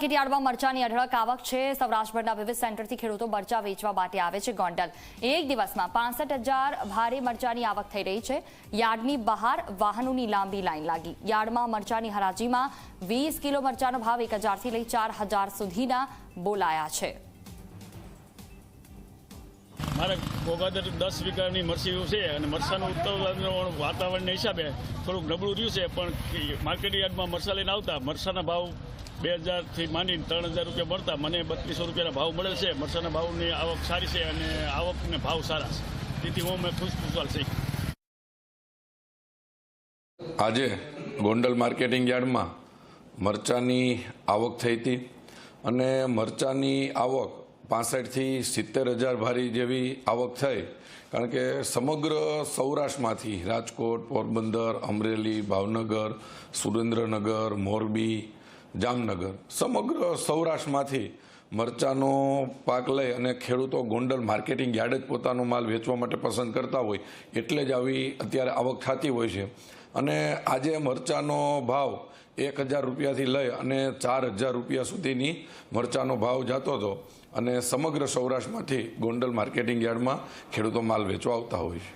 Market યાર્ડમાં મરચાની અઢળક આવક છે. સૌરાષ્ટ્રભરના વિવિધ સેન્ટરથી ખેડૂતો મરચા વેચવા માટે આવે છે ગોંડલ. એક દિવસમાં પાસઠ ભારે મરચાની આવક થઈ રહી છે. યાર્ડની બહાર વાહનોની લાંબી લાઈન લાગી. યાર્ડમાં મરચાની હરાજીમાં વીસ કિલો મરચાનો ભાવ એક હજારથી લઈ ચાર હજાર સુધીના બોલાયા છે. મારે ગોગાદર દસ વીઘાની મરસીઓ છે અને મરસાનું ઉત્તર વાતાવરણના હિસાબે થોડુંક નબળું રહ્યું છે, પણ માર્કેટ યાર્ડમાં મરસા લઈને આવતા, મરસાના ભાવ બે હજારથી માંડીને ત્રણ હજાર રૂપિયા મળતા, મને બત્રીસો રૂપિયાના ભાવ મળે છે, મરસાના ભાવની આવક સારી છે અને આવકને ભાવ સારા છે. તેથી હું મેં ખુશ ખુશાલ છું આજે ગોંડલ માર્કેટિંગ યાર્ડમાં મરચાની આવક થઈ હતી અને મરચાની આવક પાસઠથી સિત્તેર હજાર ભારી જેવી આવક થઈ. કારણ કે સમગ્ર સૌરાષ્ટ્રમાંથી રાજકોટ, પોરબંદર, અમરેલી, ભાવનગર, સુરેન્દ્રનગર, મોરબી, જામનગર, સમગ્ર સૌરાષ્ટ્રમાંથી મરચાનો પાક લઈ અને ખેડૂતો ગોંડલ માર્કેટિંગ યાર્ડ જ પોતાનો માલ વેચવા માટે પસંદ કરતા હોય, એટલે જ આવી અત્યારે આવક થતી હોય છે. અને આજે મરચાંનો ભાવ એક હજાર રૂપિયાથી લઈ અને ચાર હજાર રૂપિયા સુધીની મરચાંનો ભાવ જતો હતો. અને સમગ્ર સૌરાષ્ટ્રમાંથી ગોંડલ માર્કેટિંગ યાર્ડમાં ખેડૂતો માલ વેચવા આવતા હોય છે.